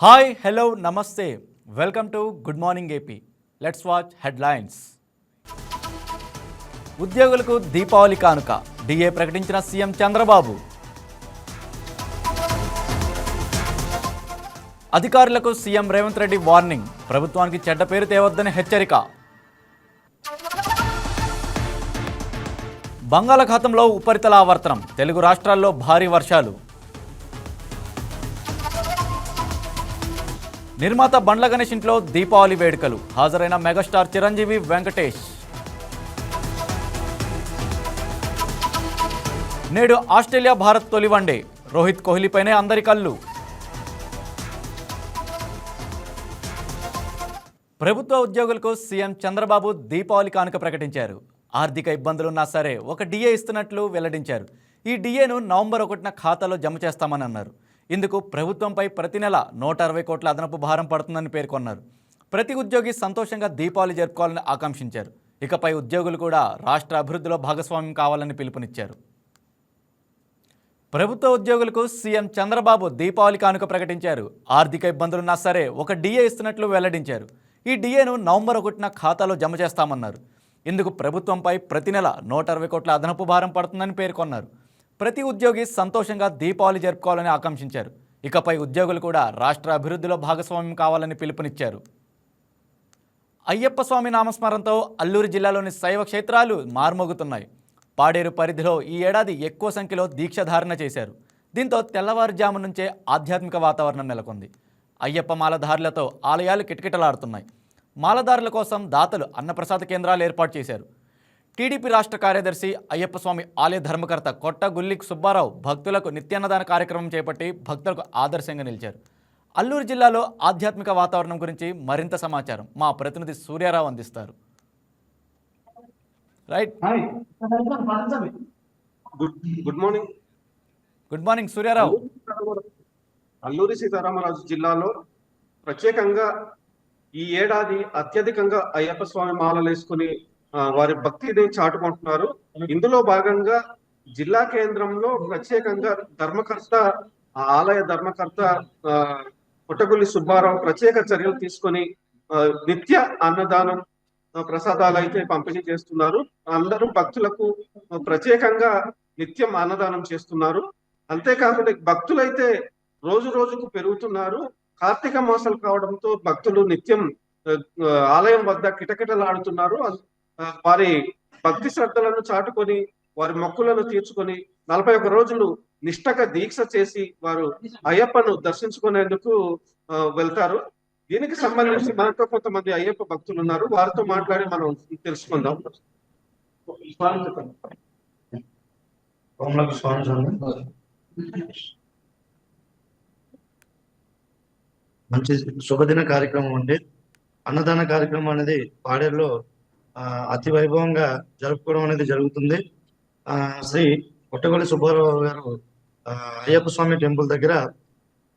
Hi hello నమస్తే. Welcome to good morning AP let's watch headlines ఉద్యోగులకు దీపావళి కానుక. DA ప్రకటించిన సీఎం చంద్రబాబు. అధికారులకు సీఎం రేవంత్ రెడ్డి వార్నింగ్. ప్రభుత్వానికి చెడ్డ పేరు తేవద్దని హెచ్చరిక. బంగాళాఖాతంలో ఉపరితల ఆవర్తనం. తెలుగు రాష్ట్రాల్లో భారీ వర్షాలు. నిర్మాత బండ్ల గణేష్ ఇంట్లో దీపావళి వేడుకలు. హాజరైన మెగాస్టార్ చిరంజీవి వెంకటేష్. నేడు ఆస్ట్రేలియా భారత్ తొలి వన్డే. రోహిత్ కోహ్లీపైనే అందరి కళ్ళు. ప్రభుత్వ ఉద్యోగులకు సీఎం చంద్రబాబు దీపావళి కానుక ప్రకటించారు. ఆర్థిక ఇబ్బందులున్నా సరే ఒక డిఏ ఇస్తున్నట్లు వెల్లడించారు. ఈ డిఏను నవంబర్ ఒకటిన ఖాతాలో జమ చేస్తామని అన్నారు. ఇందుకు ప్రభుత్వంపై ప్రతి నెల నూట అరవై కోట్ల అదనపు భారం పడుతుందని పేర్కొన్నారు. ప్రతి ఉద్యోగి సంతోషంగా దీపావళి జరుపుకోవాలని ఆకాంక్షించారు. ఇకపై ఉద్యోగులు కూడా రాష్ట్ర అభివృద్ధిలో భాగస్వామ్యం కావాలని పిలుపునిచ్చారు. ప్రభుత్వ ఉద్యోగులకు సీఎం చంద్రబాబు దీపావళి కానుక ప్రకటించారు. ఆర్థిక ఇబ్బందులున్నా సరే ఒక డిఏ ఇస్తున్నట్లు వెల్లడించారు. ఈ డిఏను నవంబర్ ఒకటిన ఖాతాలో జమ చేస్తామన్నారు. ఇందుకు ప్రభుత్వంపై ప్రతి నెల నూట అరవై కోట్ల అదనపు భారం పడుతుందని పేర్కొన్నారు. ప్రతి ఉద్యోగి సంతోషంగా దీపావళి జరుపుకోవాలని ఆకాంక్షించారు. ఇకపై ఉద్యోగులు కూడా రాష్ట్ర అభివృద్ధిలో భాగస్వామ్యం కావాలని పిలుపునిచ్చారు. అయ్యప్ప స్వామి నామస్మరణతో అల్లూరు జిల్లాలోని శైవ క్షేత్రాలు మార్మోగుతున్నాయి. పాడేరు పరిధిలో ఈ ఏడాది ఎక్కువ సంఖ్యలో దీక్షధారణ చేశారు. దీంతో తెల్లవారుజాము నుంచే ఆధ్యాత్మిక వాతావరణం నెలకొంది. అయ్యప్ప మాలధారులతో ఆలయాలు కిటకిటలాడుతున్నాయి. మాలధారుల కోసం దాతలు అన్నప్రసాద కేంద్రాలు ఏర్పాటు చేశారు. టీడీపీ రాష్ట్ర కార్యదర్శి అయ్యప్ప స్వామి ఆలయ ధర్మకర్త కొట్ట గుల్లిక్ సుబ్బారావు భక్తులకు నిత్యాన్నదాన కార్యక్రమం చేపట్టి భక్తులకు ఆదర్శంగా నిలిచారు. అల్లూరు జిల్లాలో ఆధ్యాత్మిక వాతావరణం గురించి మరింత సమాచారం మా ప్రతినిధి సూర్యారావు అందిస్తారు. Right. Good morning. Good morning Suryarao. Alluri Sitaramaraju జిల్లాలో ప్రత్యేకంగా ఈ ఏడాది అత్యధికంగా అయ్యప్ప స్వామి మాలలు వేసుకుని వారి భక్తిని చాటుకుంటున్నారు. ఇందులో భాగంగా జిల్లా కేంద్రంలో ప్రత్యేకంగా ధర్మకర్త ఆ ఆలయ ధర్మకర్త ఆ, పుట్టగుల్లి సుబ్బారావు ప్రత్యేక చర్యలు తీసుకొని నిత్య అన్నదానం ప్రసాదాలు అయితే పంపిణీ చేస్తున్నారు. అందరూ భక్తులకు ప్రత్యేకంగా నిత్యం అన్నదానం చేస్తున్నారు. అంతేకాకుండా భక్తులైతే రోజు రోజుకు పెరుగుతున్నారు. కార్తీక మాసాలు కావడంతో భక్తులు నిత్యం ఆలయం వద్ద కిటకిటలాడుతున్నారు. వారి భక్తి శ్రద్ధలను చాటుకొని వారి మొక్కులను తీర్చుకొని నలభై ఒక్క రోజులు నిష్టక దీక్ష చేసి వారు అయ్యప్పను దర్శించుకునేందుకు వెళ్తారు. దీనికి సంబంధించి మనతో కొంతమంది అయ్యప్ప భక్తులు ఉన్నారు. వారితో మాట్లాడి మనం తెలుసుకుందాం. మంచి శుభదిన కార్యక్రమం అండి. అన్నదాన కార్యక్రమం అనేది పాడేరులో అతి వైభవంగా జరుపుకోవడం అనేది జరుగుతుంది. శ్రీ పుట్టగొల్లి సుబ్బారావు గారు అయ్యప్ప స్వామి టెంపుల్ దగ్గర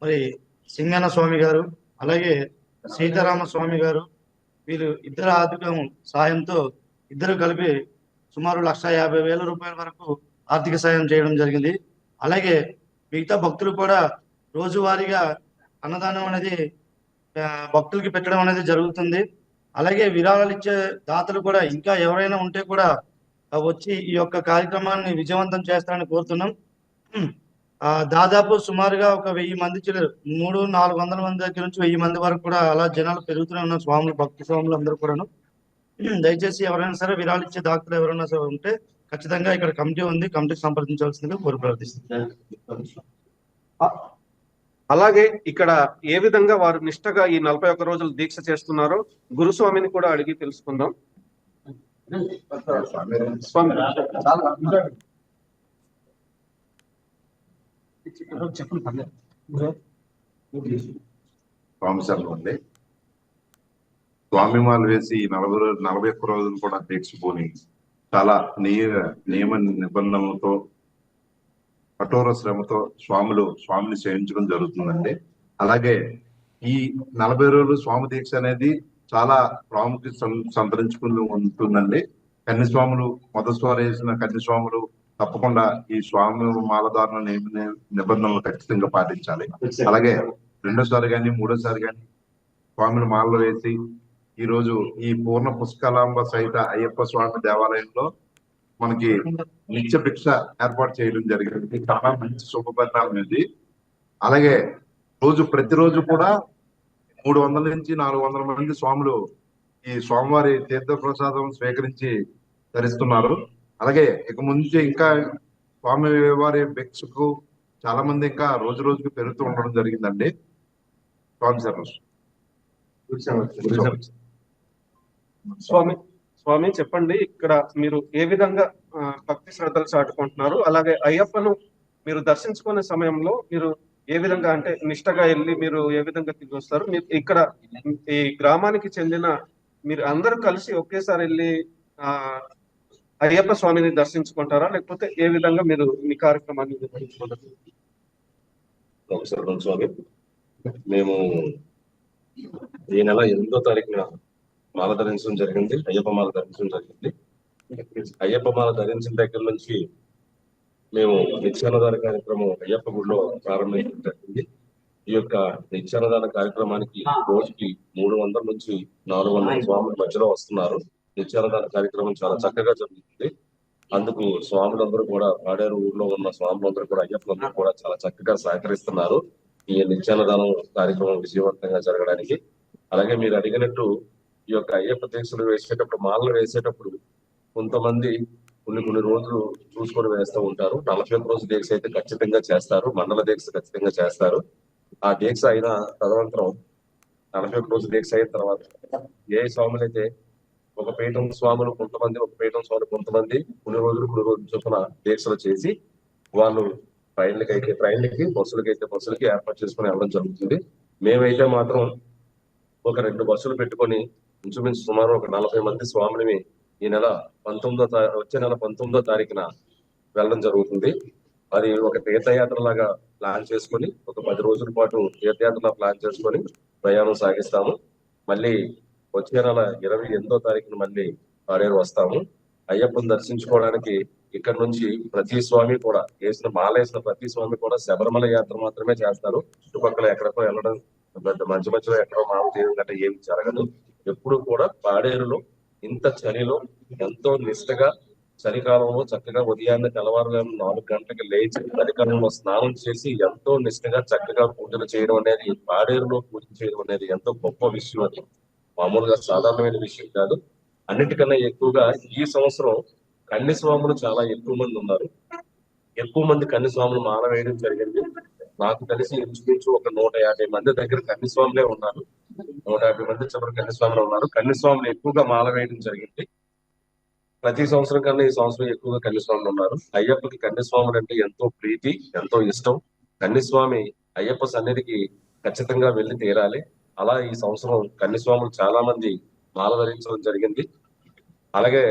మరి సింగన్న స్వామి గారు అలాగే సీతారామ స్వామి గారు వీరు ఇద్దరు ఆర్థిక సాయంతో ఇద్దరు కలిపి సుమారు లక్ష యాభై వేల రూపాయల వరకు ఆర్థిక సాయం చేయడం జరిగింది. అలాగే మిగతా భక్తులు కూడా రోజువారీగా అన్నదానం అనేది భక్తులకి పెట్టడం అనేది జరుగుతుంది. అలాగే విరాళాలు ఇచ్చే దాతలు కూడా ఇంకా ఎవరైనా ఉంటే కూడా వచ్చి ఈ యొక్క కార్యక్రమాన్ని విజయవంతం చేస్తారని కోరుతున్నాం. దాదాపు సుమారుగా ఒక వెయ్యి మంది మూడు నాలుగు వందల మంది దగ్గర నుంచి వెయ్యి మంది వరకు కూడా అలా జనాలు పెరుగుతూనే ఉన్నారు. స్వాములు భక్తి స్వాములు అందరూ కూడాను. దయచేసి ఎవరైనా సరే విరాళాలు ఇచ్చే దాతలు ఎవరైనా సరే ఉంటే ఖచ్చితంగా ఇక్కడ కమిటీ ఉంది. కమిటీకి సంప్రదించవలసిందిగా కోరి ప్రార్థిస్తుంది అలాగే ఇక్కడ ఏ విధంగా వారు నిష్టగా ఈ నలభై ఒక్క రోజులు దీక్ష చేస్తున్నారో గురుస్వామిని కూడా అడిగి తెలుసుకుందాం. స్వామి. స్వామి అండి స్వామి మాలు వేసి నలభై నలభై ఒక్క రోజులు కూడా దీక్ష పోని చాలా నియ నియమ నిబంధనలతో కఠోర శ్రమతో స్వాములు స్వామిని సేవించడం జరుగుతుందండి. అలాగే ఈ నలభై రోజులు స్వామి దీక్ష అనేది చాలా ప్రాముఖ్యత సంతరించుకుని ఉంటుందండి. కన్యస్వాములు మొదటిసారి వేసిన కన్యస్వాములు తప్పకుండా ఈ స్వామి మాలధారణ నిబంధనలు ఖచ్చితంగా పాటించాలి. అలాగే రెండోసారి కానీ మూడోసారి కానీ స్వామిని మాలలు వేసి ఈ రోజు ఈ పూర్ణ పుష్కలాంబ సహిత అయ్యప్ప స్వామి దేవాలయంలో మనకి నిత్య భిక్ష ఏర్పాటు చేయడం జరిగింది. చాలా మంచి శుభపరిణామం ఇది. అలాగే రోజు ప్రతిరోజు కూడా మూడు వందల నుంచి నాలుగు వందల మంది స్వాములు ఈ స్వామివారి తీర్థ ప్రసాదం స్వీకరించి ధరిస్తున్నారు. అలాగే ఇక ముందు ఇంకా స్వామి వారి భిక్షకు చాలా మంది ఇంకా రోజు రోజుకు పెరుగుతూ ఉండడం జరిగిందండి. స్వామి సార్ స్వామి స్వామి చెప్పండి ఇక్కడ మీరు ఏ విధంగా భక్తి శ్రద్ధలు చాటుకుంటున్నారు? అలాగే అయ్యప్పను మీరు దర్శించుకునే సమయంలో మీరు ఏ విధంగా అంటే నిష్టగా వెళ్ళి మీరు ఏ విధంగా తిరిగి వస్తారు? మీరు ఇక్కడ ఈ గ్రామానికి చెందిన మీరు అందరూ కలిసి ఒకేసారి వెళ్ళి ఆ అయ్యప్ప స్వామిని దర్శించుకుంటారా? లేకపోతే ఏ విధంగా మీరు మీ కార్యక్రమాన్ని నిర్వహించుకుంటారు? నమస్కారం స్వామి. మేము ఈ నెల ఎనిమిదో తారీఖున మాల ధరించడం జరిగింది అయ్యప్ప మాల ధరించడం జరిగింది. అయ్యప్ప మాల ధరించిన దగ్గర నుంచి మేము నిత్యాన్నదాన కార్యక్రమం అయ్యప్ప గుడిలో ప్రారంభించడం జరిగింది. ఈ యొక్క నిత్యాన్నదాన కార్యక్రమానికి రోజుకి మూడు వందల నుంచి నాలుగు వందల స్వాముల మధ్యలో వస్తున్నారు. నిత్యాన్నదాన కార్యక్రమం చాలా చక్కగా జరుగుతుంది. అందుకు స్వాములందరూ కూడా పాడేరు ఊర్లో ఉన్న స్వాములందరూ కూడా అయ్యప్పలందరూ కూడా చాలా చక్కగా సహకరిస్తున్నారు ఈ నిత్యాన్నదానం కార్యక్రమం విజయవంతంగా జరగడానికి. అలాగే మీరు అడిగినట్టు ఈ యొక్క అయ్యప్ప దీక్షలు వేసేటప్పుడు మాలలు వేసేటప్పుడు కొంతమంది కొన్ని కొన్ని రోజులు చూసుకొని వేస్తూ ఉంటారు. నలభై ఒక్క రోజు దీక్ష అయితే ఖచ్చితంగా చేస్తారు. మండల దీక్ష ఖచ్చితంగా చేస్తారు. ఆ దీక్ష అయిన తదనంతరం నలభై ఒక్క రోజు దీక్ష అయిన తర్వాత ఏ స్వాములు అయితే ఒక పీఠం స్వాములు కొంతమంది ఒక పీఠం స్వాములు కొంతమంది కొన్ని రోజులు కొన్ని రోజులు చొప్పున దీక్షలు చేసి వాళ్ళు ట్రైన్లకి అయితే ట్రైన్లకి బస్సులకి అయితే బస్సులకి ఏర్పాటు చేసుకుని వెళ్ళడం జరుగుతుంది. మేమైతే మాత్రం ఒక రెండు బస్సులు పెట్టుకొని ఇంచుమించు సుమారు ఒక నలభై మంది స్వాములని ఈ నెల పంతొమ్మిదో వచ్చే నెల పంతొమ్మిదో తారీఖున వెళ్ళడం జరుగుతుంది. అది ఒక తీర్థయాత్ర లాగా ప్లాన్ చేసుకొని ఒక పది రోజుల పాటు తీర్థయాత్రలా ప్లాన్ చేసుకొని ప్రయాణం సాగిస్తాము. మళ్ళీ వచ్చే నెల ఇరవై ఎనిమిదో తారీఖున మళ్ళీ ఆరేరు వస్తాము. అయ్యప్పని దర్శించుకోవడానికి ఇక్కడ నుంచి ప్రతి స్వామి కూడా వేసిన మాల వేసిన ప్రతి స్వామి కూడా శబరిమల యాత్ర మాత్రమే చేస్తారు. చుట్టుపక్కల ఎక్కడికో వెళ్ళడం పెద్ద మధ్య మధ్యలో ఎక్కడో మామూలు చేయడం గట్రా ఏమి జరగదు. ఎప్పుడు కూడా పాడేరులో ఇంత చలిలో ఎంతో నిష్టగా చలికాలంలో చక్కగా ఉదయాన్నే తెల్లవారుజాము నాలుగు గంటలకు లేచి చలికాలంలో స్నానం చేసి ఎంతో నిష్టగా చక్కగా పూజలు చేయడం అనేది పాడేరులో పూజ చేయడం అనేది ఎంతో గొప్ప విషయం అది. మామూలుగా సాధారణమైన విషయం కాదు. అన్నిటికన్నా ఎక్కువగా ఈ సంవత్సరం కన్య స్వాములు చాలా ఎక్కువ మంది ఉన్నారు. ఎక్కువ మంది కన్య స్వాములు జరిగింది. నాకు తెలిసి ఇంచుమించు ఒక నూట యాభై మంది దగ్గర కన్య స్వాములే ఉన్నారు. నూట యాభై మంది చివరి కన్యస్వాములు ఉన్నారు. కన్యస్వాములు ఎక్కువగా మాల వేయడం జరిగింది. ప్రతి సంవత్సరం కన్నా ఈ సంవత్సరం ఎక్కువగా కన్యస్వాములు ఉన్నారు. అయ్యప్పకి కన్యస్వాములు అంటే ఎంతో ప్రీతి ఎంతో ఇష్టం. కన్యస్వామి అయ్యప్ప సన్నిధికి ఖచ్చితంగా వెళ్ళి తీరాలి. అలా ఈ సంవత్సరం కన్యస్వాములు చాలా మంది మాల ధరించడం జరిగింది. అలాగే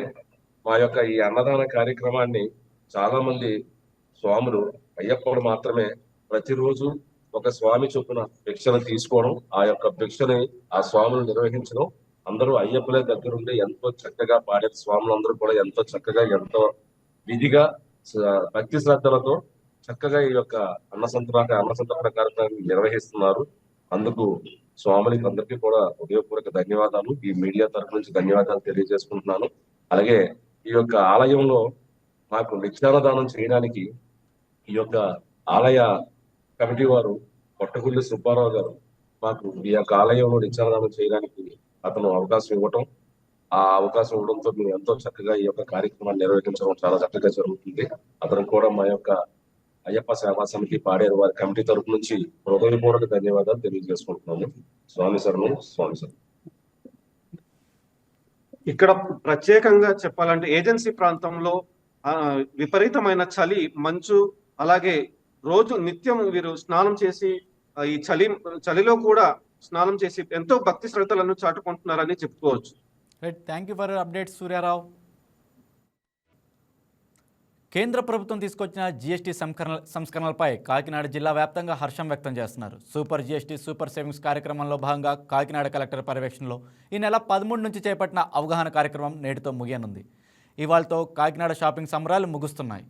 మా యొక్క ఈ అన్నదాన కార్యక్రమాన్ని చాలా మంది స్వాములు అయ్యప్పలు మాత్రమే ప్రతిరోజు ఒక స్వామి చొప్పున భిక్షను తీసుకోవడం ఆ యొక్క భిక్షని ఆ స్వాములు నిర్వహించడం అందరూ అయ్యప్పలే దగ్గరుండి ఎంతో చక్కగా పాడే స్వాములందరూ కూడా ఎంతో చక్కగా ఎంతో విధిగా భక్తి శ్రద్ధలతో చక్కగా ఈ యొక్క అన్న సంతరాక అన్న సంతర్పణ కార్యక్రమాన్ని నిర్వహిస్తున్నారు. అందుకు స్వాములకి అందరికీ కూడా హృదయపూర్వక ధన్యవాదాలు. ఈ మీడియా తరఫు నుంచి ధన్యవాదాలు తెలియజేసుకుంటున్నాను. అలాగే ఈ యొక్క ఆలయంలో మాకు నిత్యానదానం చేయడానికి ఈ యొక్క ఆలయ కమిటీ వారు కొట్టగుల్లి సుబ్బారావు గారు మాకు ఈ యొక్క ఆలయంలో నిత్యానదానం చేయడానికి అతను అవకాశం ఇవ్వటం ఆ అవకాశం ఇవ్వడంతో మేము ఎంతో చక్కగా ఈ యొక్క కార్యక్రమాన్ని నిర్వహించడం చాలా చక్కగా జరుగుతుంది. అతను కూడా మా యొక్క అయ్యప్ప సేవా సమితి పాడేరు వారి కమిటీ తరపు నుంచి హృదయపూర్వక ధన్యవాదాలు తెలియజేసుకుంటున్నాము. స్వామి శరణం స్వామి శరణం. ఇక్కడ ప్రత్యేకంగా చెప్పాలంటే ఏజెన్సీ ప్రాంతంలో విపరీతమైన చలి మంచు అలాగే రోజు నిత్యం వీరు స్నానం చేసి ఈ చలి చలిలో కూడా స్నానం చేసి ఎంతో భక్తి శ్రద్ధలను చాటుకుంటున్నారని చెప్పుకోవచ్చు. Right thank you for update Suryarao. కేంద్ర ప్రభుత్వం తీసుకొచ్చిన జీఎస్టీ సంస్కరణ సంస్కరణలపై కాకినాడ జిల్లా వ్యాప్తంగా హర్షం వ్యక్తం చేస్తున్నారు. సూపర్ జీఎస్టీ సూపర్ సేవింగ్స్ కార్యక్రమంలో భాగంగా కాకినాడ కలెక్టర్ పర్యవేక్షణలో ఈ నెల పదమూడు నుంచి చేపట్టిన అవగాహన కార్యక్రమం నేటితో ముగియనుంది. ఇవాళతో కాకినాడ షాపింగ్ సంబరాలు ముగుస్తున్నాయి.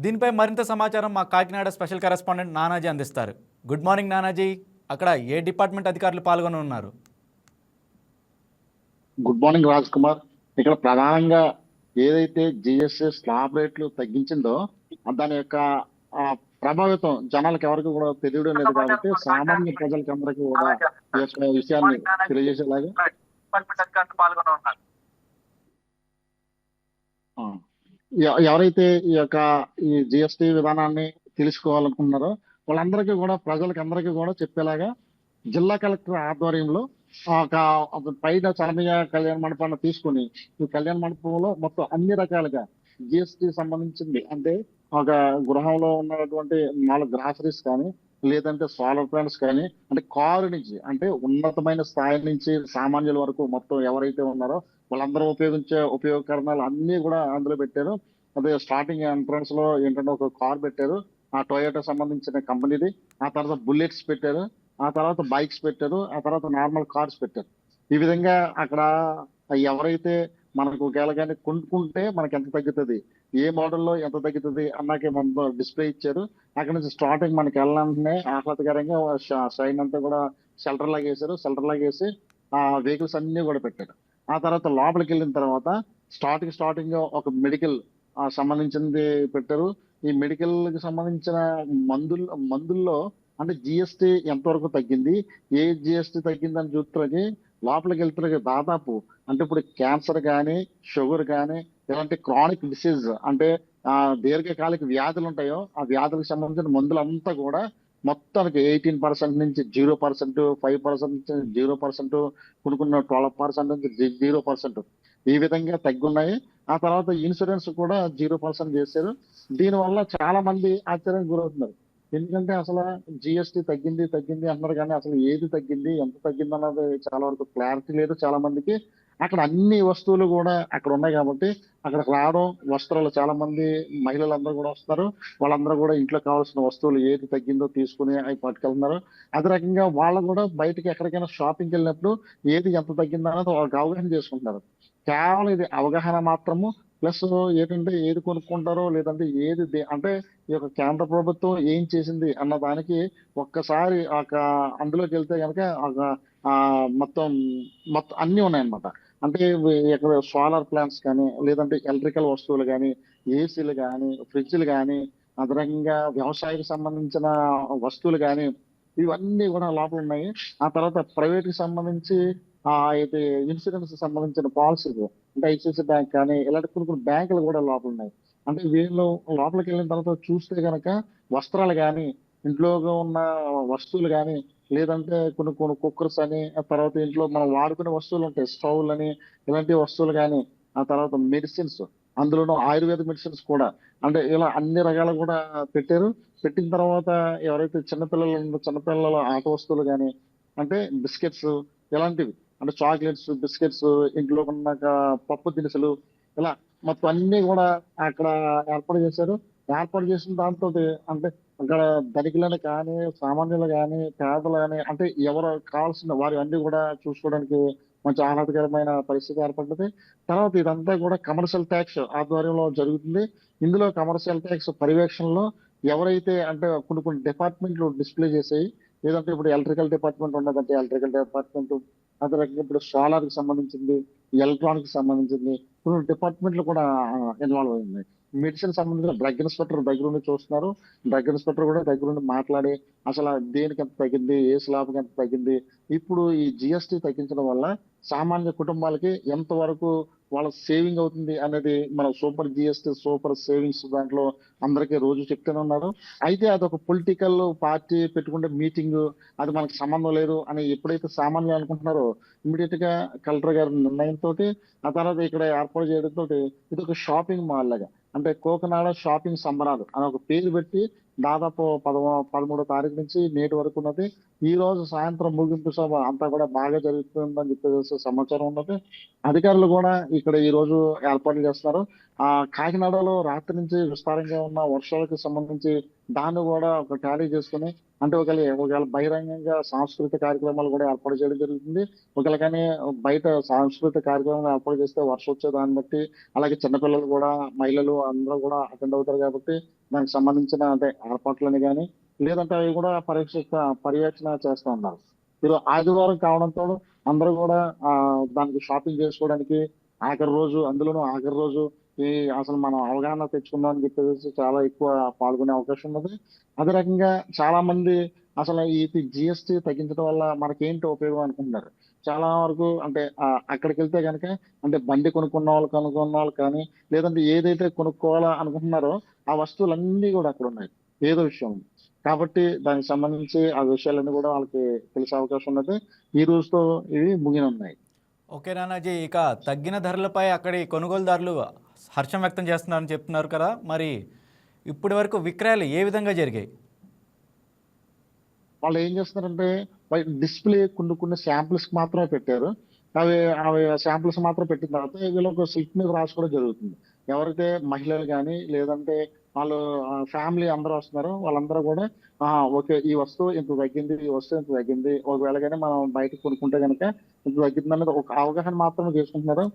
దీనిపై మరింత సమాచారం మా కాకినాడ స్పెషల్ కరెస్పాండెంట్ నానాజీ అందిస్తారు. Good morning Nanaji. అక్కడ ఏ డిపార్ట్మెంట్ అధికారులు పాల్గొని ఉన్నారు గుడ్ మార్నింగ్ రాజ్ కుమార్ ఇక్కడ ప్రధానంగా ఏదైతే జిఎస్టీ స్లాబ్ రేట్లు తగ్గించిందో దాని యొక్క ఆ, ప్రభావితం జనాలకు ఎవరికి కూడా తెలియడం లేదు కాబట్టి సామాన్య ప్రజలకి అందరికీ కూడా ఈ యొక్క విషయాన్ని తెలియజేసేలాగా. ఎవరైతే ఈ యొక్క ఈ జిఎస్టి విధానాన్ని తెలుసుకోవాలనుకున్నారో వాళ్ళందరికీ కూడా ప్రజలకు అందరికీ కూడా చెప్పేలాగా జిల్లా కలెక్టర్ ఆధ్వర్యంలో ఒక ఒక పైన చలమయ్య కళ్యాణ మండపాన్ని తీసుకుని ఈ కళ్యాణ మండపంలో మొత్తం అన్ని రకాలుగా జిఎస్టి సంబంధించింది. అంటే ఒక గృహంలో ఉన్నటువంటి నాలుగు గ్రాసరీస్ కానీ లేదంటే సోలార్ ప్లాంట్స్ కానీ అంటే కారు నుంచి అంటే ఉన్నతమైన స్థాయి నుంచి సామాన్యుల వరకు మొత్తం ఎవరైతే ఉన్నారో వాళ్ళందరూ ఉపయోగించే ఉపయోగకరణాలు అన్ని కూడా అందులో పెట్టారు. అదే స్టార్టింగ్ ఎంట్రన్స్లో ఏంటంటే ఒక కార్ పెట్టారు. ఆ టొయోటా సంబంధించిన కంపెనీది ఆ తర్వాత బుల్లెట్స్ పెట్టారు. ఆ తర్వాత బైక్స్ పెట్టారు. ఆ తర్వాత నార్మల్ కార్స్ పెట్టారు. ఈ విధంగా అక్కడ ఎవరైతే మనకు ఒకవేళ కానీ కొనుక్కుంటే మనకి ఎంత తగ్గుతుంది? ఏ మోడల్లో ఎంత తగ్గుతుంది? అన్నాకే మన డిస్ప్లే ఇచ్చారు. అక్కడ నుంచి స్టార్టింగ్ మనకి వెళ్ళాలంటే ఆహ్లాదకరంగా షైన్ అంతా కూడా షెల్టర్ లాగా వేసారు షెల్టర్ లాగా వేసి ఆ వెహికల్స్ అన్ని కూడా పెట్టారు. ఆ తర్వాత లోపలికి వెళ్ళిన తర్వాత స్టార్టింగ్ స్టార్టింగ్ ఒక మెడికల్ సంబంధించింది పెట్టారు. ఈ మెడికల్కి సంబంధించిన మందులు మందుల్లో అంటే జిఎస్టి ఎంతవరకు తగ్గింది? ఏ జిఎస్టి తగ్గిందని చూస్తే లోపలికి వెళ్తున్నది దాదాపు అంటే ఇప్పుడు క్యాన్సర్ కానీ షుగర్ కానీ ఇలాంటి క్రానిక్ డిసీజ్ అంటే ఆ దీర్ఘకాలిక వ్యాధులు ఉంటాయో ఆ వ్యాధులకు సంబంధించిన మందులంతా కూడా మొత్తానికి ఎయిటీన్ పర్సెంట్ నుంచి జీరో పర్సెంట్ ఫైవ్ పర్సెంట్ నుంచి జీరో పర్సెంట్ కొనుక్కున్న ట్వెల్వ్ పర్సెంట్ నుంచి జీరో పర్సెంట్ ఈ విధంగా తగ్గున్నాయి. ఆ తర్వాత ఇన్సూరెన్స్ కూడా జీరో పర్సెంట్ చేశారు. దీనివల్ల చాలా మంది ఆశ్చర్యం గురవుతున్నారు. ఎందుకంటే అసలు జిఎస్టీ తగ్గింది తగ్గింది అంటున్నారు కానీ అసలు ఏది తగ్గింది ఎంత తగ్గింది అన్నది చాలా వరకు క్లారిటీ లేదు చాలా మందికి. అక్కడ అన్ని వస్తువులు కూడా అక్కడ ఉన్నాయి కాబట్టి అక్కడ రావడం వస్త్రాలు చాలా మంది మహిళలందరూ కూడా వస్తారు వాళ్ళందరూ కూడా ఇంట్లో కావాల్సిన వస్తువులు ఏది తగ్గిందో తీసుకుని అవి పట్టుకెళ్తున్నారు. అదే రకంగా వాళ్ళు కూడా బయటకి ఎక్కడికైనా షాపింగ్కి వెళ్ళినప్పుడు ఏది ఎంత తగ్గిందో అనేది వాళ్ళకి అవగాహన చేసుకుంటారు. కేవలం ఇది అవగాహన మాత్రము ప్లస్ ఏంటంటే ఏది కొనుక్కుంటారో లేదంటే ఏది అంటే ఈ యొక్క కేంద్ర ప్రభుత్వం ఏం చేసింది అన్న దానికి ఒక్కసారి ఒక అందులోకి వెళ్తే కనుక ఒక మొత్తం మొత్తం అన్నీ ఉన్నాయన్నమాట. అంటే ఇక్కడ సోలార్ ప్లాంట్స్ కానీ లేదంటే ఎలక్ట్రికల్ వస్తువులు కానీ ఏసీలు కానీ ఫ్రిడ్జ్లు కానీ అదనంగా వ్యవసాయకు సంబంధించిన వస్తువులు కానీ ఇవన్నీ కూడా లోపల ఉన్నాయి. ఆ తర్వాత ప్రైవేట్కి సంబంధించి ఆ అయితే ఇన్సూరెన్స్ సంబంధించిన పాలసీలు అంటే ఐసిఐసి బ్యాంక్ కానీ ఇలాంటి కొన్ని కొన్ని బ్యాంకులు కూడా లోపల ఉన్నాయి. అంటే వీళ్ళు లోపలికి వెళ్ళిన తర్వాత చూస్తే కనుక వస్త్రాలు కానీ ఇంట్లో ఉన్న వస్తువులు కానీ లేదంటే కొన్ని కొన్ని కుక్కర్స్ అని తర్వాత ఇంట్లో మనం వాడుకునే వస్తువులు ఉంటాయి. స్టవ్లు అని ఇలాంటి వస్తువులు కానీ ఆ తర్వాత మెడిసిన్స్ అందులోనూ ఆయుర్వేద మెడిసిన్స్ కూడా. అంటే ఇలా అన్ని రకాలు కూడా పెట్టారు. పెట్టిన తర్వాత ఎవరైతే చిన్నపిల్లలు ఉన్నారో చిన్నపిల్లల ఆట వస్తువులు కానీ అంటే బిస్కెట్స్ ఇలాంటివి అంటే చాక్లెట్స్ బిస్కెట్స్ ఇంట్లో ఉన్న పప్పు దినుసులు ఇలా మొత్తం అన్ని కూడా అక్కడ ఏర్పాటు చేశారు. ఏర్పాటు చేసిన దాంతో అంటే అక్కడ ధనికులని కానీ సామాన్యులు కానీ పేదలు కానీ అంటే ఎవరు కావాల్సిన వారి అన్ని కూడా చూసుకోవడానికి మంచి ఆహ్లాదకరమైన పరిస్థితి ఏర్పడ్డది తర్వాత ఇదంతా కూడా కమర్షియల్ ట్యాక్స్ ఆధ్వర్యంలో జరుగుతుంది. ఇందులో కమర్షియల్ ట్యాక్స్ పర్యవేక్షణలో ఎవరైతే అంటే కొన్ని కొన్ని డిపార్ట్మెంట్లు డిస్ప్లే చేసాయి లేదంటే ఇప్పుడు ఎలక్ట్రికల్ డిపార్ట్మెంట్ ఉన్నదంటే ఎలక్ట్రికల్ డిపార్ట్మెంట్ అదే రకంగా ఇప్పుడు సోలార్కి సంబంధించింది ఎలక్ట్రానిక్ సంబంధించింది కొన్ని డిపార్ట్మెంట్లు కూడా ఇన్వాల్వ్ అయ్యింది మెడిసిన్ సంబంధించిన డ్రగ్ ఇన్స్పెక్టర్ దగ్గర ఉండి చూస్తున్నారు. డ్రగ్ ఇన్స్పెక్టర్ కూడా దగ్గర ఉండి మాట్లాడి అసలు దేనికి ఎంత తగ్గింది ఏ స్లాబ్కి ఎంత తగ్గింది? ఇప్పుడు ఈ జిఎస్టీ తగ్గించడం వల్ల సామాన్య కుటుంబాలకి ఎంత వరకు వాళ్ళ సేవింగ్ అవుతుంది అనేది మన సూపర్ జిఎస్టీ సూపర్ సేవింగ్స్ దాంట్లో అందరికీ రోజు చెప్తూనే ఉన్నారు. అయితే అదొక పొలిటికల్ పార్టీ పెట్టుకుంటే మీటింగ్ అది మనకు సంబంధం లేదు అని ఎప్పుడైతే సామాన్యులు అనుకుంటున్నారో ఇమీడియట్గా కలెక్టర్ గారి నిర్ణయంతో ఆ తర్వాత ఇక్కడ ఏర్పాటు చేయడంతో ఇది ఒక షాపింగ్ మాల్ లాగా అంటే కోకనాడ షాపింగ్ సంబరాలు అని ఒక పేరు పెట్టి దాదాపు పదమూ పదమూడో తారీఖు నుంచి నేటి వరకు ఉన్నది. ఈ రోజు సాయంత్రం ముగింపు సభ అంతా కూడా బాగా జరుగుతుందని చెప్పేసి సమాచారం ఉన్నది. అధికారులు కూడా ఇక్కడ ఈ రోజు ఏర్పాట్లు చేస్తున్నారు. ఆ కాకినాడలో రాత్రి నుంచి విస్తారంగా ఉన్న వర్షాలకు సంబంధించి దాన్ని కూడా ఒక టాలీ చేసుకుని అంటే ఒకవేళ ఒకవేళ బహిరంగంగా సాంస్కృతిక కార్యక్రమాలు కూడా ఏర్పాటు చేయడం జరుగుతుంది. ఒకవేళ కానీ బయట సాంస్కృతిక కార్యక్రమాలు ఏర్పాటు చేస్తే వర్షం వచ్చే దాన్ని బట్టి అలాగే చిన్నపిల్లలు కూడా మహిళలు అందరూ కూడా అటెండ్ అవుతారు కాబట్టి దానికి సంబంధించిన అంటే ఏర్పాట్లని కానీ లేదంటే అవి కూడా పరీక్ష పర్యవేక్షణ చేస్తూ ఉన్నారు. మీరు ఆదివారం కావడంతో అందరూ కూడా ఆ దానికి షాపింగ్ చేసుకోవడానికి ఆఖరి రోజు అందులోనూ ఆఖరి రోజు ఈ అసలు మనం అవగాహన తెచ్చుకుందాం అని చెప్పేసి చాలా ఎక్కువ పాల్గొనే అవకాశం ఉన్నది. అదే రకంగా చాలా మంది అసలు ఈ జిఎస్టి తగ్గించడం వల్ల మనకేంటి ఉపయోగం అనుకుంటున్నారు? చాలా వరకు అంటే అక్కడికి వెళ్తే కనుక అంటే బండి కొనుక్కున్న వాళ్ళు కొనుక్కున్న వాళ్ళు కానీ లేదంటే ఏదైతే కొనుక్కోవాలా అనుకుంటున్నారో ఆ వస్తువులన్నీ కూడా అక్కడ ఉన్నాయి. ఏదో విషయం కాబట్టి దానికి సంబంధించి ఆ విషయాలన్నీ కూడా వాళ్ళకి తెలిసే అవకాశం ఉన్నది. ఈ రోజుతో ఇవి ముగినున్నాయి. ఓకే నానాజీ ఇక తగ్గిన ధరలపై అక్కడి కొనుగోలుదారులు హర్షం వ్యక్తం చేస్తున్నారని చెప్తున్నారు కదా. మరి ఇప్పటి వరకు విక్రయాలు ఏ విధంగా జరిగాయి? వాళ్ళు ఏం చేస్తున్నారంటే డిస్ప్లే కొన్ని కొన్ని శాంపిల్స్ మాత్రమే పెట్టారు. అవి అవి శాంపిల్స్ మాత్రం పెట్టిన తర్వాత వీళ్ళకి స్లిప్ మీద రాసుకోవడం జరుగుతుంది. ఎవరైతే మహిళలు కానీ లేదంటే వాళ్ళు ఫ్యామిలీ అందరూ వస్తున్నారో వాళ్ళందరూ కూడా ఓకే ఈ వస్తువు ఇంత తగ్గింది ఈ వస్తువు ఇంత తగ్గింది. ఒకవేళ కానీ మనం బయట కొనుక్కుంటే కనుక ఇంత తగ్గింది అనేది ఒక అవగాహన మాత్రమే చేసుకుంటున్నారు.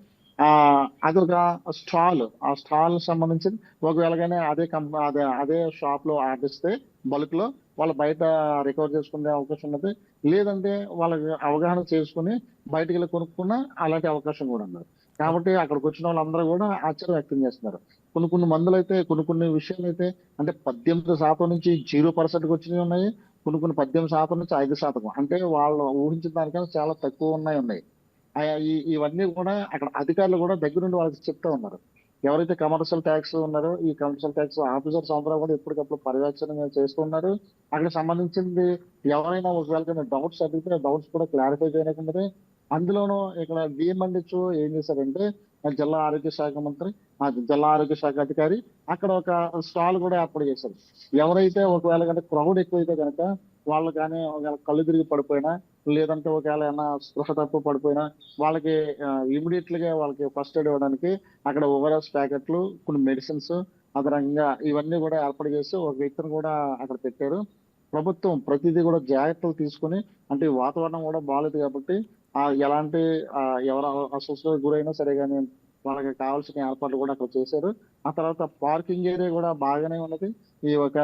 అదొక స్టాల్. ఆ స్టాల్ సంబంధించి ఒకవేళ కానీ అదే కంపెనీ అదే అదే షాప్లో ఆర్డిస్తే బల్క్లో వాళ్ళు బయట రికవర్ చేసుకునే అవకాశం ఉన్నది. లేదంటే వాళ్ళకి అవగాహన చేసుకుని బయటకు వెళ్ళి కొనుక్కున్న అలాంటి అవకాశం కూడా ఉన్నది. కాబట్టి అక్కడికి వచ్చిన వాళ్ళందరూ కూడా ఆశ్చర్యం వ్యక్తం చేస్తున్నారు. కొన్ని కొన్ని మందులు అయితే కొన్ని కొన్ని విషయాలు అయితే అంటే పద్దెనిమిది శాతం నుంచి జీరో పర్సెంట్కి వచ్చినవి ఉన్నాయి. కొన్ని కొన్ని పద్దెనిమిది శాతం నుంచి ఐదు శాతం. అంటే వాళ్ళు ఊహించిన దానికన్నా చాలా తక్కువ ఉన్నాయి ఉన్నాయి. ఇవన్నీ కూడా అక్కడ అధికారులు కూడా దగ్గరుండి వాళ్ళకి చెప్తా ఉన్నారు. ఎవరైతే కమర్షియల్ ట్యాక్స్ ఉన్నారో ఈ కమర్షియల్ ట్యాక్స్ ఆఫీసర్స్ అందరూ కూడా ఎప్పటికప్పుడు పర్యవేక్షణ చేస్తున్నారు అక్కడ సంబంధించింది ఎవరైనా ఒకవేళ డౌట్స్ అడిగితే డౌట్స్ కూడా క్లారిఫై చేయకుండా అందులోనూ ఇక్కడ డిఎంఎండ్హెచ్ఓ ఏం చేశారంటే జిల్లా ఆరోగ్య శాఖ మంత్రి జిల్లా ఆరోగ్య శాఖ అధికారి అక్కడ ఒక స్టాల్ కూడా ఏర్పాటు చేశారు. ఎవరైతే ఒకవేళ కనుక క్రౌడ్ ఎక్కువైతే కనుక వాళ్ళు కానీ ఒకవేళ కళ్ళు తిరిగి పడిపోయినా లేదంటే ఒకవేళ ఏమైనా స్పృహ తప్పు పడిపోయినా వాళ్ళకి ఇమీడియట్గా వాళ్ళకి ఫస్ట్ ఎయిడ్ ఇవ్వడానికి అక్కడ ఓవరాల్స్ ప్యాకెట్లు కొన్ని మెడిసిన్స్ అదనంగా ఇవన్నీ కూడా ఏర్పాటు చేసి ఒక వ్యక్తిని కూడా అక్కడ పెట్టారు. ప్రభుత్వం ప్రతిదీ కూడా జాగ్రత్తలు తీసుకుని అంటే వాతావరణం కూడా బాగాలేదు కాబట్టి ఆ ఎలాంటి ఎవరు అస్వస్థతకు గురైనా సరే కానీ వాళ్ళకి కావాల్సిన ఏర్పాట్లు కూడా అక్కడ చేశారు. ఆ తర్వాత పార్కింగ్ ఏరియా కూడా బాగానే ఉన్నది. ఈ ఒక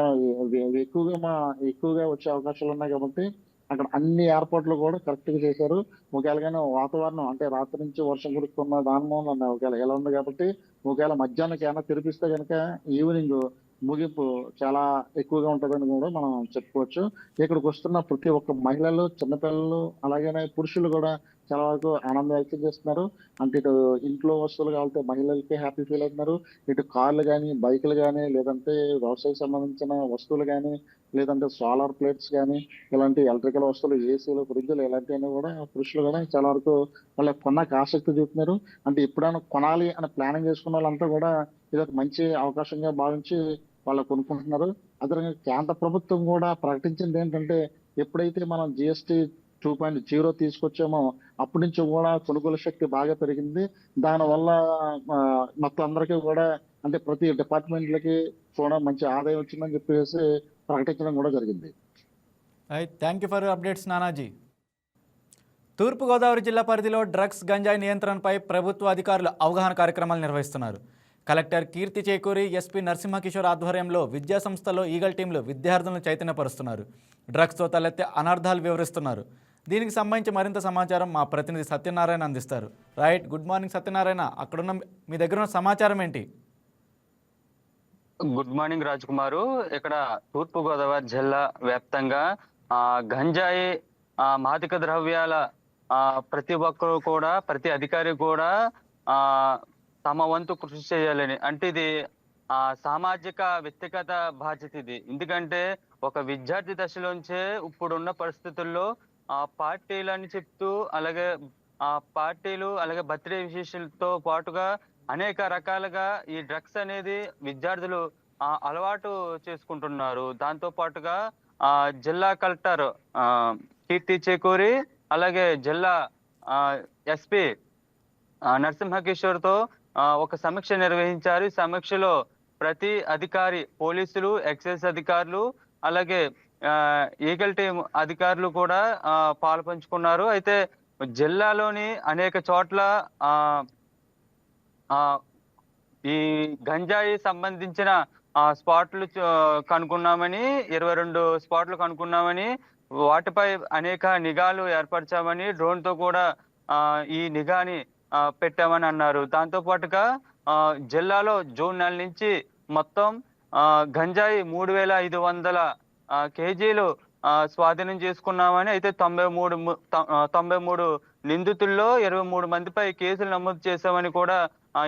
ఎక్కువగా మా ఎక్కువగా వచ్చే అవకాశాలు ఉన్నాయి కాబట్టి అక్కడ అన్ని ఏర్పాట్లు కూడా కరెక్ట్గా చేశారు. ఒకవేళగానే వాతావరణం అంటే రాత్రి నుంచి వర్షం కురుస్తున్న దాని మూలన ఒకవేళ ఎలా ఉంది కాబట్టి ఒకవేళ మధ్యాహ్నం ఏమైనా తెరిపిస్తే కనుక ఈవినింగ్ ముగింపు చాలా ఎక్కువగా ఉంటుందని కూడా మనం చెప్పుకోవచ్చు. ఇక్కడికి వస్తున్న ప్రతి ఒక్క మహిళలు చిన్నపిల్లలు అలాగనే పురుషులు కూడా చాలా వరకు ఆనందం వ్యక్తం చేస్తున్నారు. అంటే ఇటు ఇంట్లో వస్తువులు కావాలంటే మహిళలకి హ్యాపీ ఫీల్ అవుతున్నారు. ఇటు కార్లు కానీ బైకులు కానీ లేదంటే వ్యవసాయ సంబంధించిన వస్తువులు కానీ లేదంటే సోలార్ ప్లేట్స్ కానీ ఇలాంటి ఎలక్ట్రికల్ వస్తువులు ఏసీలు ఫ్రిడ్జ్లు ఇలాంటివన్నీ కూడా పురుషులు కూడా చాలా వరకు వాళ్ళకి కొన్నాక ఆసక్తి చూపుతున్నారు. అంటే ఎప్పుడైనా కొనాలి అని ప్లానింగ్ చేసుకున్న వాళ్ళంతా కూడా ఇది ఒక మంచి అవకాశంగా భావించి వాళ్ళు కొనుక్కుంటున్నారు. అదే కేంద్ర ప్రభుత్వం కూడా ప్రకటించింది ఏంటంటే ఎప్పుడైతే మనం జిఎస్టి టూ పాయింట్ జీరో తీసుకొచ్చామో. అప్పటి నుంచి కూడా కొనుగోలు శక్తి బాగా పెరిగింది. దానివల్ల మొత్తం అందరికీ కూడా అంటే ప్రతి డిపార్ట్మెంట్లకి కూడా మంచి ఆదాయం వచ్చిందని చెప్పేసి ప్రకటించడం కూడా జరిగింది. Thank you for updates Nanaji. Turpu Godavari జిల్లా పరిధిలో డ్రగ్స్ గంజాయి నియంత్రణపై ప్రభుత్వ అధికారులు అవగాహన కార్యక్రమాలు నిర్వహిస్తున్నారు. కలెక్టర్ కీర్తి చేకూరి ఎస్పీ నరసింహకిషోర్ ఆధ్వర్యంలో విద్యా సంస్థలో ఈగల్ టీంలు విద్యార్థులను చైతన్యపరుస్తున్నారు. డ్రగ్స్తో తలెత్తే అనర్థాలు వివరిస్తున్నారు. దీనికి సంబంధించి మరింత సమాచారం మా ప్రతినిధి సత్యనారాయణ అందిస్తారు. Right good morning Satyanarayana. అక్కడున్న మీ దగ్గర ఉన్న సమాచారం ఏంటి? గుడ్ మార్నింగ్ రాజ్ కుమారు ఇక్కడ తూర్పు గోదావరి జిల్లా వ్యాప్తంగా ఆ గంజాయి ఆ మాదక ద్రవ్యాల ఆ ప్రతి ఒక్కరు కూడా ప్రతి అధికారి కూడా ఆ తమ వంతు కృషి చేయాలని. అంటే ఇది ఆ సామాజిక వ్యక్తిగత బాధ్యత ఇది. ఎందుకంటే ఒక విద్యార్థి దశలోంచే ఇప్పుడున్న పరిస్థితుల్లో ఆ పార్టీలని చెప్తూ అలాగే ఆ పార్టీలు అలాగే బర్త్డే విశేషాలతో పాటుగా అనేక రకాలుగా ఈ డ్రగ్స్ అనేది విద్యార్థులు ఆ, అలవాటు చేసుకుంటున్నారు. దాంతో పాటుగా ఆ జిల్లా కలెక్టర్ ఆ, కీర్తి చేకూరి అలాగే జిల్లా ఎస్పీ నరసింహకిషోర్ ఒక సమీక్ష నిర్వహించారు. ఈ సమీక్షలో ప్రతి అధికారి పోలీసులు ఎక్సైజ్ అధికారులు అలాగే ఈగల్ టీం అధికారులు కూడా ఆ, పాలు పంచుకున్నారు. అయితే జిల్లాలోని అనేక చోట్ల ఆ ఆ ఈ గంజాయి సంబంధించిన ఆ స్పాట్లు కనుక్కున్నామని ఇరవై రెండు స్పాట్లు కనుక్కున్నామని వాటిపై అనేక నిఘాలు ఏర్పరిచామని డ్రోన్తో కూడా ఆ, ఈ నిఘాని పెట్టామని అన్నారు. దాంతో పాటుగా ఆ, జిల్లాలో జూన్ నెల నుంచి మొత్తం ఆ, గంజాయి మూడు వేల ఐదు వందల కేజీలు స్వాధీనం చేసుకున్నామని అయితే తొంభై మూడు తొంభై మూడు నిందితుల్లో ఇరవై మూడు మందిపై కేసులు నమోదు చేశామని కూడా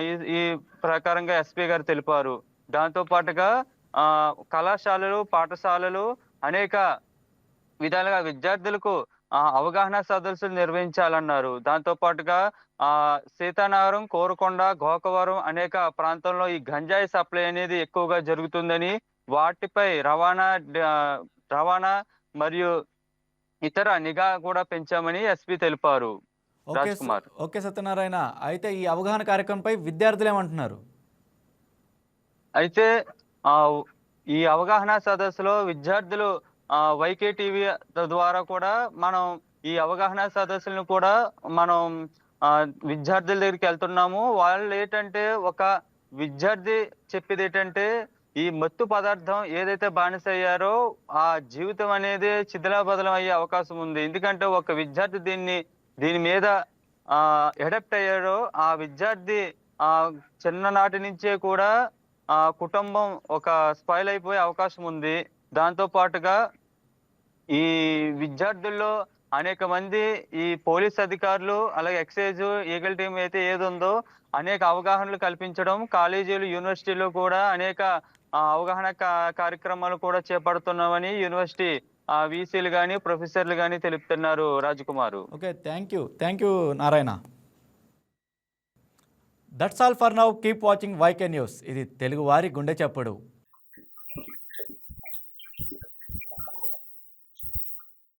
ఈ ఈ ప్రకారంగా ఎస్పీ గారు తెలిపారు. దాంతో పాటుగా ఆ, కళాశాలలు పాఠశాలలు అనేక విధాలుగా విద్యార్థులకు అవగాహన సదస్సులు నిర్వహించాలన్నారు. దాంతో పాటుగా ఆ సీతానగరం కోరకొండ గోకవరం అనేక ప్రాంతంలో ఈ గంజాయి సప్లై అనేది ఎక్కువగా జరుగుతుందని వాటిపై రవాణా రవాణా మరియు ఇతర నిఘా కూడా పెంచామని ఎస్పీ తెలిపారు. ఓకే సత్యనారాయణ అయితే ఈ అవగాహన కార్యక్రమంపై విద్యార్థులు ఏమంటున్నారు? అయితే ఈ అవగాహన సదస్సులో విద్యార్థులు వైకే టీవీ ద్వారా కూడా మనం ఈ అవగాహన సదస్సులను కూడా మనం విద్యార్థుల దగ్గరికి వెళ్తున్నాము. వాళ్ళు ఏంటంటే ఒక విద్యార్థి చెప్పేది ఏంటంటే ఈ మత్తు పదార్థం ఏదైతే బానిస అయ్యారో ఆ జీవితం అనేది చిదలాబదలం అయ్యే అవకాశం ఉంది. ఎందుకంటే ఒక విద్యార్థి దీన్ని దీని మీద ఆ అడాప్ట్ అయ్యారో ఆ విద్యార్థి ఆ చిన్ననాటి నుంచే కూడా ఆ కుటుంబం ఒక స్పాయిల్ అయిపోయే అవకాశం ఉంది. దాంతో పాటుగా ఈ విద్యార్థుల్లో అనేక మంది ఈ పోలీస్ అధికారులు అలాగే ఎక్సైజ్ ఈగల్ టీం అయితే ఏది ఉందో అనేక అవగాహనలు కల్పించడం కాలేజీలు యూనివర్సిటీలు కూడా అనేక అవగాహన కార్యక్రమాలు కూడా చేపడుతున్నామని యూనివర్సిటీ వీసీలు కానీ ప్రొఫెసర్లు కానీ తెలుపుతున్నారు Rajkumar. Okay thank you. Thank you Narayana. That's all for now keep watching YK news ఇది తెలుగువారి గుండె చప్పుడు.